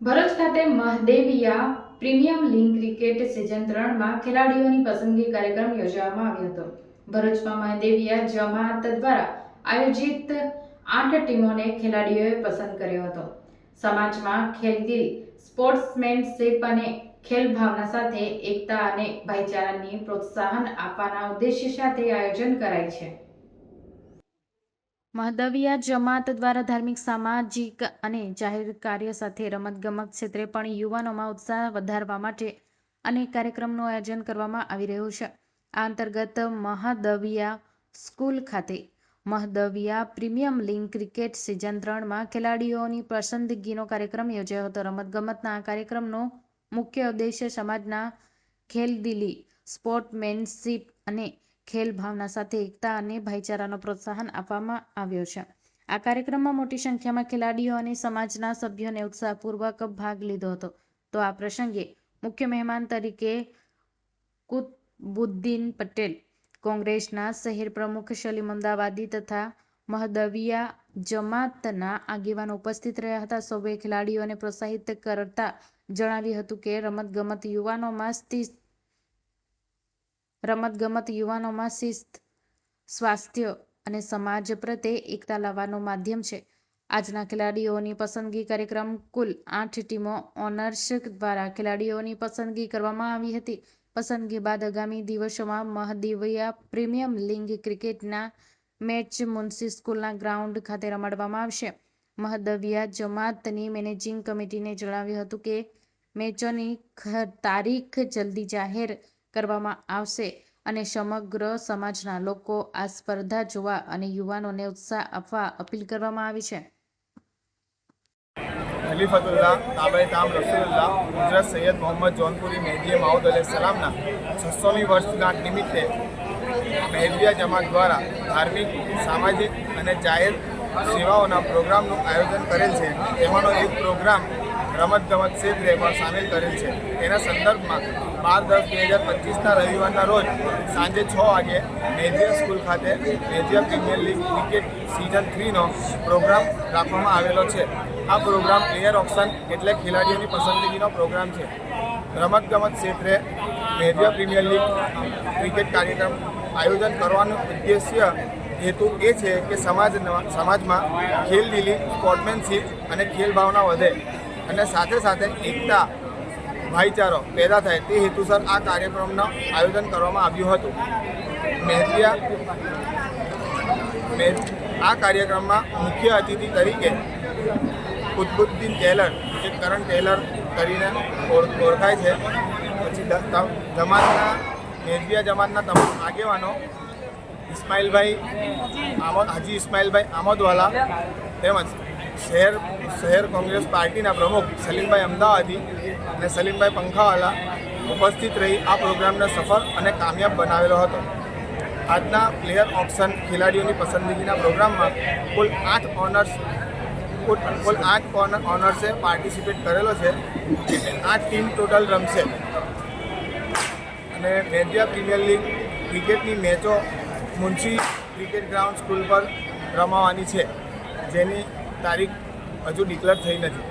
ભરૂચ ખાતે Mahdevia premium league cricket season ત્રણમાં ખેલાડીઓની પસંદગી કાર્યક્રમ યોજવામાં આવ્યો હતો. ભરૂચમાં મહદેવિયા જમાત દ્વારા આયોજિત આઠ ટીમોને ખેલાડીઓએ પસંદ કર્યો હતો. સમાજમાં ખેલદિલ, સ્પોર્ટ્સમેનશિપ અને ખેલ ભાવના સાથે એકતા અને ભાઈચારાની પ્રોત્સાહન આપવાના ઉદ્દેશ્ય સાથે આયોજન કરાય છે. મહદવિયા જમાત દ્વારા ધાર્મિક, સામાજિક અને જાહેર કાર્ય સાથે રમતગમત ક્ષેત્રે પણ યુવાનોમાં ઉત્સાહ વધારવા માટે અનેક કાર્યક્રમનું આયોજન કરવામાં આવી રહ્યું છે. આ અંતર્ગત મહદવિયા સ્કૂલ ખાતે Mahdavia premium league cricket season ત્રણમાં ખેલાડીઓની પસંદગીનો કાર્યક્રમ યોજાયો હતો. રમતગમતના આ કાર્યક્રમનો મુખ્ય ઉદ્દેશ્ય સમાજના ખેલદિલી, સ્પોર્ટમેનશીપ અને ખેલ, ભાવના સાથે એકતા અને ભાઈચારાનો પ્રોત્સાહન આપવામાં આવ્યો છે. આ કાર્યક્રમમાં મોટી સંખ્યામાં ખેલાડીઓ અને સમાજના સભ્યોને ઉત્સાહપૂર્વક ભાગ લીધો હતો. તો આ પ્રસંગે મુખ્ય મહેમાન તરીકે કુતબુદ્દીન પટેલ, કોંગ્રેસના શહેર પ્રમુખ સલીમ અમદાવાદી તથા મહદવિયા જમાતના આગેવાનો ઉપસ્થિત રહ્યા હતા. સૌએ ખેલાડીઓને પ્રોત્સાહિત કરતા જણાવ્યું હતું કે રમતગમત યુવાનોમાં શિસ્ત રમતગમત યુવાનોમાં શિસ્ત, સ્વાસ્થ્ય અને સમાજ પ્રત્યે એકતા લાવવાનું માધ્યમ છે. આજના ખેલાડીઓની પસંદગી કાર્યક્રમ કુલ આઠ ટીમો ઓનર્સ દ્વારા ખેલાડીઓની પસંદગી કરવામાં આવી હતી. પસંદગી બાદ આગામી દિવસોમાં મહદીવિયા પ્રીમિયમ લીગ ક્રિકેટના મેચ મુનસી સ્કૂલના ગ્રાઉન્ડ ખાતે રમાડવામાં આવશે. મહદવિયા જમાતની મેનેજિંગ કમિટીને જણાવ્યું હતું કે, મેચોની તારીખ જલ્દી જાહેર કરવામાં આવશે અને સમગ્ર સમાજના લોકો આ સ્પર્ધા જોવા અને યુવાનોને ઉત્સાહ આપવા અપીલ કરવામાં આવી છે. ખલીફતુલ્લાહ તાબે તામ રસુલ્લાહ હજરત સૈયદ મોહમ્મદ જોનપુરી મહેદીએ માઉદ સલામના છસોમી વર્ષગાંઠ નિમિત્તે મહેદિયા જમાત દ્વારા ધાર્મિક, સામાજિક અને જાહેર સેવાઓના પ્રોગ્રામનું આયોજન કરેલ છે. તેમાંનો એક પ્રોગ્રામ રમતગમત ક્ષેત્રે પણ સામેલ કરેલ છે. તેના સંદર્ભમાં બાર દસ બે હજાર પચીસના રવિવારના રોજ સાંજે છ વાગે મેજિયા સ્કૂલ ખાતે Mejiya premier league cricket season થ્રીનો programme રાખવામાં આવેલો છે. આ પ્રોગ્રામ પ્લેયર ઓપ્શન એટલે ખેલાડીઓની પસંદગીનો પ્રોગ્રામ છે. રમતગમત ક્ષેત્રે મેજિયા પ્રીમિયર લીગ ક્રિકેટ કાર્યક્રમ આયોજન કરવાનો ઉદ્દેશ્ય હેતુ એ છે કે સમાજના સમાજમાં ખેલદિલી સ્પોર્ટમેનશીપ અને ખેલ ભાવના વધે. અને સાથે સાથે એકતા, ભાઈચારો પેદા થાય તે હેતુસર આ કાર્યક્રમનું આયોજન કરવામાં આવ્યું હતું. મહેતિયા આ કાર્યક્રમમાં મુખ્ય અતિથિ તરીકે કુતબુદ્દીન ટેલર, જે કરણ ટેલર કરીને ઓળખાય છે. પછી જમાતના મેદિયા જમાતના તમામ આગેવાનો, ઇસ્માઇલભાઈ આમોદ, હાજી ઇસ્માઇલભાઈ આમોદવાલા તેમજ શહેર શહેર કોંગ્રેસ પાર્ટીના પ્રમુખ સલીમભાઈ અમદાવાદી અને સલીમભાઈ પંખાવાલા ઉપસ્થિત રહી આ પ્રોગ્રામને સફળ અને કામયાબ બનાવેલો હતો. આજના પ્લેયર ઓપ્શન ખેલાડીઓની પસંદગીના પ્રોગ્રામમાં કુલ આઠ ઓનર્સ, કુલ આઠ ઓનર ઓનર્સે પાર્ટિસિપેટ કરેલો છે આઠ ટીમ ટોટલ રમશે. અને મેજિયા પ્રીમિયર લીગ ક્રિકેટની મેચો મુનશી ક્રિકેટ ગ્રાઉન્ડ સ્કૂલ પર રમાવાની છે, જેની તારીખ હજુ ડિક્લેર થઈ નથી.